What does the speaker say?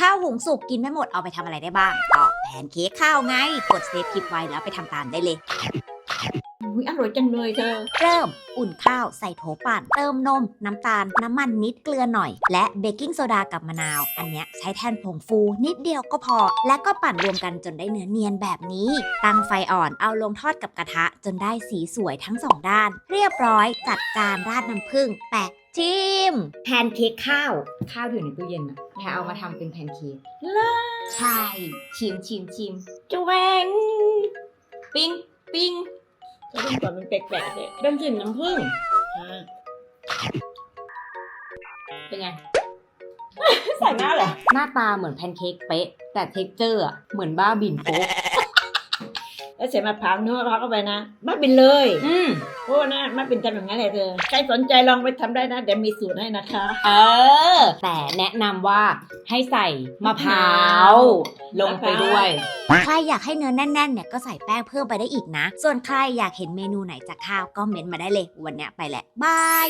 ข้าวหุงสุกกินไม่หมดเอาไปทำอะไรได้บ้างก็แพนเค้กข้าวไง กดเซฟคลิปไว้แล้วไปทำตามได้เลยอุ๊ยอร่อยจังเลยเธอ เริ่มอุ่นข้าวใส่โถปั่น เติมนม น้ำตาล น้ำมันนิดเกลือหน่อย และเบกกิ้งโซดากับมะนาว อันเนี้ยใช้แทนผงฟูนิดเดียวก็พอ และก็ปั่นรวมกันจนได้เนื้อเนียนแบบนี้ ตั้งไฟอ่อนเอาลงทอดกับกระทะ จนได้สีสวยทั้งสองด้าน เรียบร้อยจัดจานราดน้ำผึ้งแปะ ชิมแพนเค้กข้าว ข้าวอยู่ในตู้เย็นนะแพรเอามาทำเป็นแพนเค้กใช่ชิมชิมชิมจะแหวงปิ้งปิ้งจะต้องก่อนมันแปลกๆเลยเป็นกลิ่นน้ำผึ้งอ่าเป็นไงใส่หน้าเหรอหน้าตาเหมือนแพนเค้กเป๊ะ แต่เท็กเจอร์อะเหมือนบ้าบินโป๊ะ แล้วใส่มะพร้าวเนื้อเขาเข้าไปนะมาเป็นเลย อืมเพราะว่านะมาเป็นทำอย่างนั้นแหละเธอใครสนใจลองไปทำได้นะเดี๋ยวมีสูตรให้นะคะ เออ แต่แนะนำว่าให้ใส่มะพร้าวลงไปด้วย ใครอยากให้เนื้อแน่นๆเนี่ยก็ใส่แป้งเพิ่มไปได้อีกนะ ส่วนใครอยากเห็นเมนูไหนจากข้าวก็เม้นต์มาได้เลย วันเนี้ยไปแหละ บาย